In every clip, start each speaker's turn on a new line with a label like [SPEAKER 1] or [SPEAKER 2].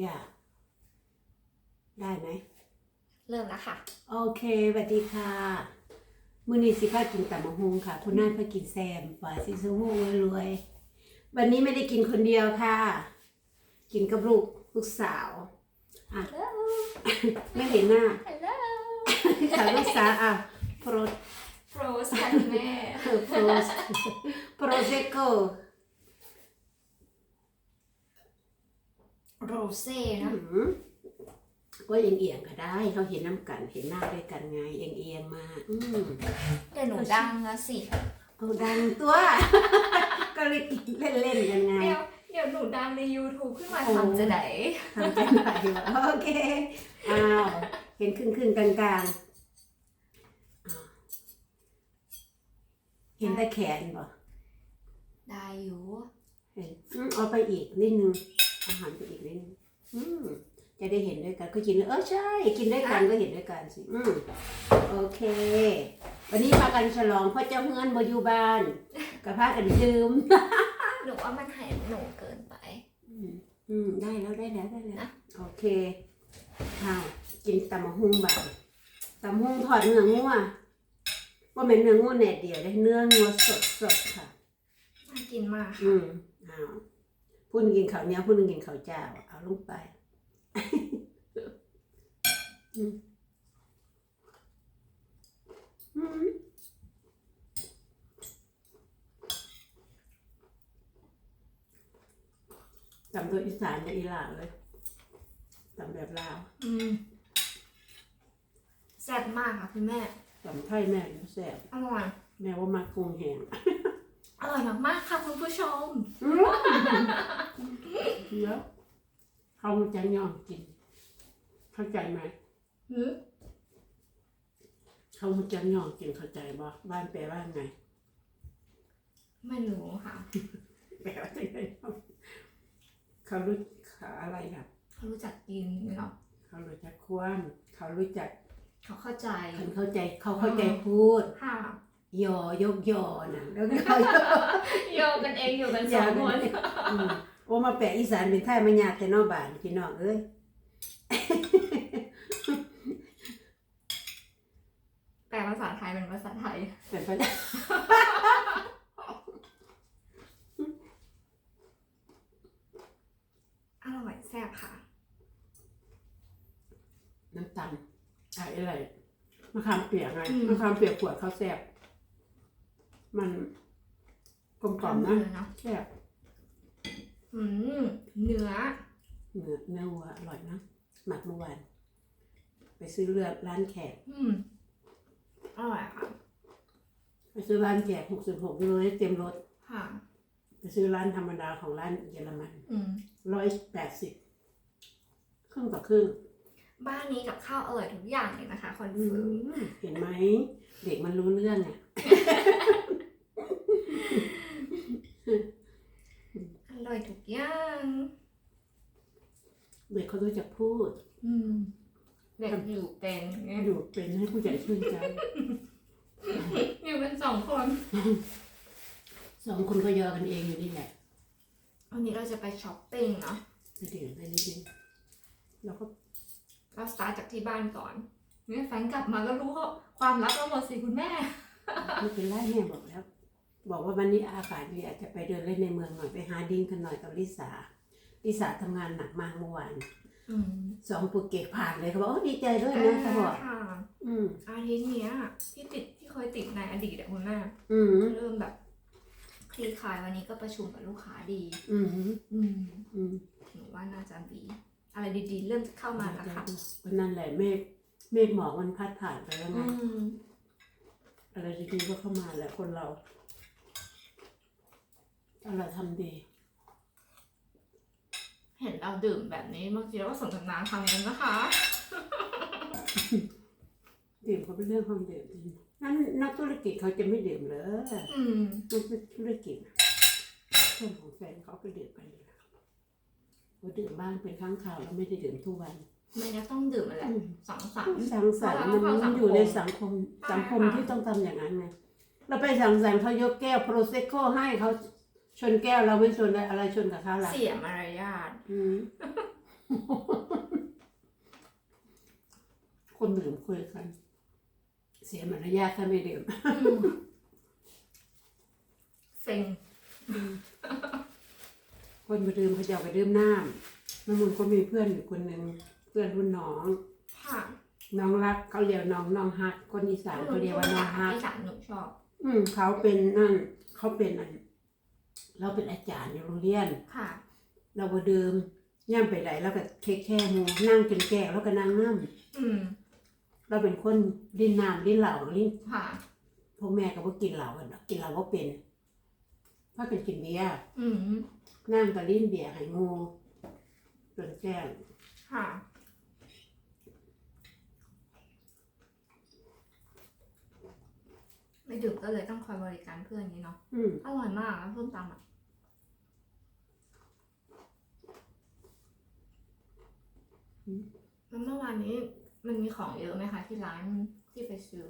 [SPEAKER 1] อย่าได้ไหม
[SPEAKER 2] เริ่มแล้วค่ะ
[SPEAKER 1] โอเคสวัสดีค่ะ มื้อนี้สิพากินตำมะฮงค่ะ คุณน่านพากินแซมฝ่ายสิสฮูรวยๆวันนี้ไม่ได้กินคนเดียวค่ะ กินกับลูกลูกสาว อะไม่เห็นหน้า
[SPEAKER 2] ฮัลโหล
[SPEAKER 1] ค่ะลูกสาวอะโปร
[SPEAKER 2] โปรสค่ะแม่
[SPEAKER 1] โปรสโปรเซโก
[SPEAKER 2] โรเซ่นะ
[SPEAKER 1] ก็เอียงๆก็ได้เขาเห็นน้ำกันเห็นหน้าด้วยกันไงเอียงๆมา อืม
[SPEAKER 2] เดี๋ยวหนูดังแล้วสิ
[SPEAKER 1] เอาดังตัว ก็เลยกินเล่นๆกันไง
[SPEAKER 2] เดี๋ยวเดี๋ยวหนูดังใน YouTube ขึ้นมา
[SPEAKER 1] โอ้
[SPEAKER 2] ทำจะไหน
[SPEAKER 1] ทำใจไหนวะโอเคอ้าวเห็นครึ่งครึ่งๆกลางๆอ้าวเห็นแต่แขนบ่
[SPEAKER 2] ได้อยู่
[SPEAKER 1] เห็นอืมเอาไปอีกนิดนึง อาหารไปอีกนิดนึงอืมจะได้เห็นด้วยกันก็กินเออใช่ กินด้วยกันก็เห็นด้วยกันสิอืมโอเค วันนี้พากันฉลองเพ่อเจ้าเฮือนบอยู่บ้านกับพากันดื่ม
[SPEAKER 2] หนูว่ามันให้หนูเกินไป
[SPEAKER 1] อืมอืมได้แล้วได้แล้วได้แล้ว
[SPEAKER 2] นะ
[SPEAKER 1] โอเคข้าวกินตำมะฮุ่งบ่ายตำมะฮุ่งทอดเนื้องัวว่าเป็นเนื้องัวแหนดเดียวได้เนื้องัวสดสดๆค่ะ
[SPEAKER 2] น่ากินมาก
[SPEAKER 1] อื
[SPEAKER 2] ค่ะ
[SPEAKER 1] มเอาพู ดหนึ่งกินข้าวเหนียวพูดหนึ่งกินข้าวเจ้า เอาลงไปอืมอืมตำตัวอีสานกับอีหลาเลยตำแบบลาว
[SPEAKER 2] อืมแซ่บมากค่ะคุณแม่
[SPEAKER 1] ตำไทยแม่ก็แซ่บ
[SPEAKER 2] อร่อย
[SPEAKER 1] แม่ว่ามากุ้งแห้ง
[SPEAKER 2] อร่อยมากๆค่ะคุณผู้ชม
[SPEAKER 1] เยอะเขาจะยอมกิน เข้าใจไหม
[SPEAKER 2] หืม
[SPEAKER 1] เขาจะยอมกินเข้าใจบ่บ้านแปลว่าไง
[SPEAKER 2] ไม่รู้ค่ะ
[SPEAKER 1] แปลว่าจะไงเขารู้ขาอะไรครับ
[SPEAKER 2] เขารู้จักกินเนาะ
[SPEAKER 1] เขารู้จักคว่ำเขารู้จัก
[SPEAKER 2] เขาเข้าใจ
[SPEAKER 1] เขาเข้าใจเขาเข้าใจพูด
[SPEAKER 2] ค่ะ
[SPEAKER 1] ยอยกยอนะแล้วก็เขา
[SPEAKER 2] โยกกันเองอยู่กันสองคน
[SPEAKER 1] อืม โอ้มาแปลอีสานเป็นไทยมันยากแต่นอกบ้านพี่น้องเอ้ย
[SPEAKER 2] แปลภาษาไทยเป็นภาษาไทย
[SPEAKER 1] เป็นไป
[SPEAKER 2] อร่อยแซ่บค่ะ
[SPEAKER 1] น้ำตาลอะไรมะขามเปียกไง
[SPEAKER 2] อืม
[SPEAKER 1] มะขามเปียกขวดเขาวแซ่บมันกลมกล่อมนะ
[SPEAKER 2] เนาะ
[SPEAKER 1] แซ่บ
[SPEAKER 2] อืมเนื้อ
[SPEAKER 1] เนื้อเนื้อวัวอร่อยนะหมักเมื่อวานไปซื้อเลือดร้านแขก
[SPEAKER 2] อืมอร่อยค่ะ
[SPEAKER 1] ไปซื้อร้านแขกหกสิบหกกิโลเต็มรถ
[SPEAKER 2] ค่ะ
[SPEAKER 1] ไปซื้อร้านธรรมดาของร้านเยอรมัน
[SPEAKER 2] อืม
[SPEAKER 1] ร้อยแปดสิบครึ่งต่อครึ่ง
[SPEAKER 2] บ้านนี้กับข้าวอร่อยทุกอย่างเลยนะคะคอน
[SPEAKER 1] อื
[SPEAKER 2] เฟิร์ม
[SPEAKER 1] มเห็นไหม เด็กมันรู้เรื่องอะ
[SPEAKER 2] อร่อยทุกอย่าง
[SPEAKER 1] เด็กเขารู้จักพูด
[SPEAKER 2] อืมเด็กอยู่เป็นไง
[SPEAKER 1] อยู่เป็นให้ผู้ใหญ่ชื่นใจ
[SPEAKER 2] อยู่เป็นสองคน
[SPEAKER 1] สองคนก็ยอกันเองอยู่นี่แหละ
[SPEAKER 2] วันนี้เราจะไปช้อปปิ้งเนาะ
[SPEAKER 1] ไปดื่มไปนิดนึงแล้วก็
[SPEAKER 2] เราสตาร์ทจากที่บ้านก่อนเนี่ยแฟนกลับมาก็รู้ว่าความลับเราหมดสิคุณแม่
[SPEAKER 1] ไม่เป็นไรแม่บอกแล้ว บอกว่าวันนี้อากาศดีอาจจะไปเดินเล่นในเมืองหน่อยไปหาดิ้งกันหน่อยกับลิสาลิสาทำงานหนักมากเมื่อวาน
[SPEAKER 2] อืม
[SPEAKER 1] สองโปรเกตผ่านเลยเขาบอกโอ้ดีใจด้วยนะเขาบอก
[SPEAKER 2] ค่ะ
[SPEAKER 1] อืม
[SPEAKER 2] อาทิตย์เนี้ยที่ติดที่เคยติดในอดีตอะคุณแม่
[SPEAKER 1] อืม
[SPEAKER 2] เริ่มแบบคลี่คลายวันนี้ก็ประชุมกับลูกค้าดี
[SPEAKER 1] อืม
[SPEAKER 2] อืม
[SPEAKER 1] อืม
[SPEAKER 2] หนูว่าน่าจะดี อะไรดีๆ เริ่มจะเข้ามาแล้วค่ะ
[SPEAKER 1] วันนั้นแหละเมฆเมฆหมอกมันพัดผ่านไปแล้วไง
[SPEAKER 2] อืม
[SPEAKER 1] อะไรดีๆก็เข้ามาแหละคนเรา ถ้าเราทำดี
[SPEAKER 2] เห็นเราดื่มแบบนี้บางทีเราก็สนทนาทางกันนะคะ
[SPEAKER 1] ดื่มก็เป็นเรื่องของดื่มนั่นนักธุรกิจเขาจะไม่ดื่มเลย
[SPEAKER 2] อืม
[SPEAKER 1] นักธุรกิจเพื่อนของแฟนเขาก็ดื่มกันอยู่แล้วว่าดื่มบ้างเป็นครั้งคราวแล้วไม่ได้ดื่มทุกวัน
[SPEAKER 2] ไม่งั้นต้องดื่มอะไรสังสรรค์
[SPEAKER 1] สังสรรค์
[SPEAKER 2] เพราะเรา
[SPEAKER 1] มัน
[SPEAKER 2] เข้าสังคม
[SPEAKER 1] อยู่ในสังคม
[SPEAKER 2] ใช่
[SPEAKER 1] สังคม
[SPEAKER 2] ค่ะ
[SPEAKER 1] ที่ต้องทำอย่างนั้นไงเราไปสังสรรค์เขายกแก้วโปรเซโคให้เขา ชนแก้วเราไม่ชนอะไรชนกับเขาล่ะ
[SPEAKER 2] เสียมารยาท
[SPEAKER 1] คนดื่มคุยกัน เสียมารยาทถ้าไม่ดื่ม
[SPEAKER 2] เซ็ง
[SPEAKER 1] คนไปดื่มเขาจะไปดื่มน้ำน้ำมูลก็มีเพื่อนอยู่คนหนึ่งเพื่อนรุ่นน้องน้องรักเขาเรียกน้องน้องฮักคนอีสานเขาเรียกว่าน้องฮัก
[SPEAKER 2] อีสานหนูชอบ
[SPEAKER 1] อืมเขาเป็นนั่นเขาเป็นอะไร เราเป็นอาจารย์อยู่โรงเรียน
[SPEAKER 2] ค่ะ
[SPEAKER 1] เราบ่ดื่มย่ำไปไหนแล้วก็เค้กแค่หมูนั่งจนแก่แล้วก็นั่งน้
[SPEAKER 2] อืมำ
[SPEAKER 1] เราเป็นคนลิ้นน้ำลิ้นเหล่าลิ้น
[SPEAKER 2] ค่ะ
[SPEAKER 1] พวกแม่ก็บ่กินเหล้ากันดอกกินเหล้าบ่เป็นถ้าเป็นกินเบียร์
[SPEAKER 2] อืม
[SPEAKER 1] นั่งก็ลิ้นเบียร์ให้งูจนแจ้ง
[SPEAKER 2] ค่ะ ไม่ ดื่มก็เลยต้องคอยบริการเพื่อนอย่างนี้เนาะ
[SPEAKER 1] อืม
[SPEAKER 2] อร่อยมากนะส้มตำอะแล้วเมื่อวานนี้มันมีของเยอะไหมคะ ที่ร้านที่ไปซื้อ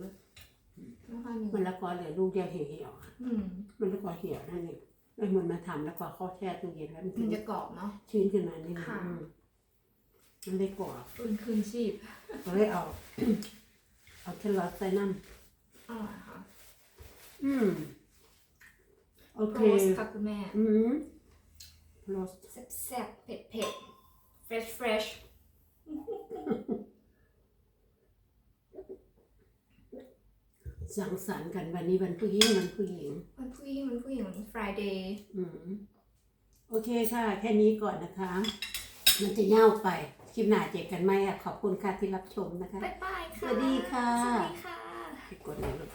[SPEAKER 2] ไม่ค่อยมี
[SPEAKER 1] มันละกอเหลือลูกเดียวเหี่ยวๆอะ
[SPEAKER 2] อืม
[SPEAKER 1] มันละกอเหี่ยวนั่นเองไอ้มันมาทำแล้วก็เข้าแช่ตู้เย็นแล้วมัน
[SPEAKER 2] มันจะกรอบเนาะ
[SPEAKER 1] ชื้นขึ้นมานี่
[SPEAKER 2] ค่ะ
[SPEAKER 1] อืมมันเลยกรอบ
[SPEAKER 2] อุ่นคืนชีพ
[SPEAKER 1] ก็เลยเอา เอาแครอทใส่น้
[SPEAKER 2] อร่อยค่ะำ
[SPEAKER 1] อืมโอ
[SPEAKER 2] โร
[SPEAKER 1] เค
[SPEAKER 2] สค่ะคุณแม่
[SPEAKER 1] อืมโรส
[SPEAKER 2] แซ่บๆเผ็ดเผ็ด fresh fresh
[SPEAKER 1] สังสรรค์กันวันนี้วันผู้หญิงวันผู้หญิง
[SPEAKER 2] มันผู้หญิงมันผู้หญิง Friday
[SPEAKER 1] อืมโอเคค่ะ แค่นี้ก่อนนะคะ มันจะเง่าไป คลิปหน้าเจอกันไหมอะ ขอบคุณค่ะที่รับชมนะคะ
[SPEAKER 2] บ๊ายบายค่ะ
[SPEAKER 1] สวัสดีค่ะ
[SPEAKER 2] สวัสดีค่ะ
[SPEAKER 1] กดเลยลูก